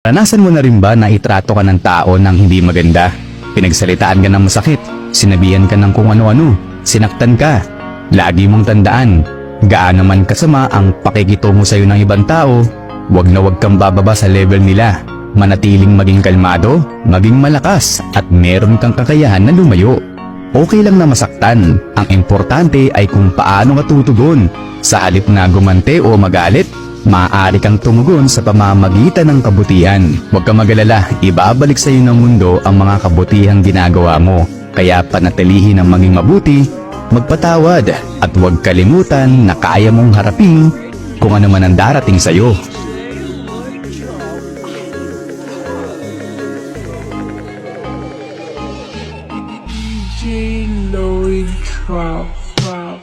Naranasan mo na rin ba na itrato ka ng tao ng hindi maganda? Pinagsalitaan ka ng masakit, sinabihan ka ng kung ano-ano, sinaktan ka. Lagi mong tandaan, gaano man kasama ang pakikitungo sa'yo ng ibang tao, wag na wag kang bababa sa level nila. Manatiling maging kalmado, maging malakas, at meron kang kakayahan na lumayo. Okay lang na masaktan, ang importante ay kung paano ka tutugon. Sa halip na gumante o magalit, maaari kang tumugon sa pamamagitan ng kabutihan. Huwag ka magalala, ibabalik sa iyo ng mundo ang mga kabutihang ginagawa mo. Kaya panatilihin ang maging mabuti, magpatawad, at huwag kalimutan na kaya mong harapin kung ano man ang darating sa iyo. DJ Lloyd Crowd. Crowd.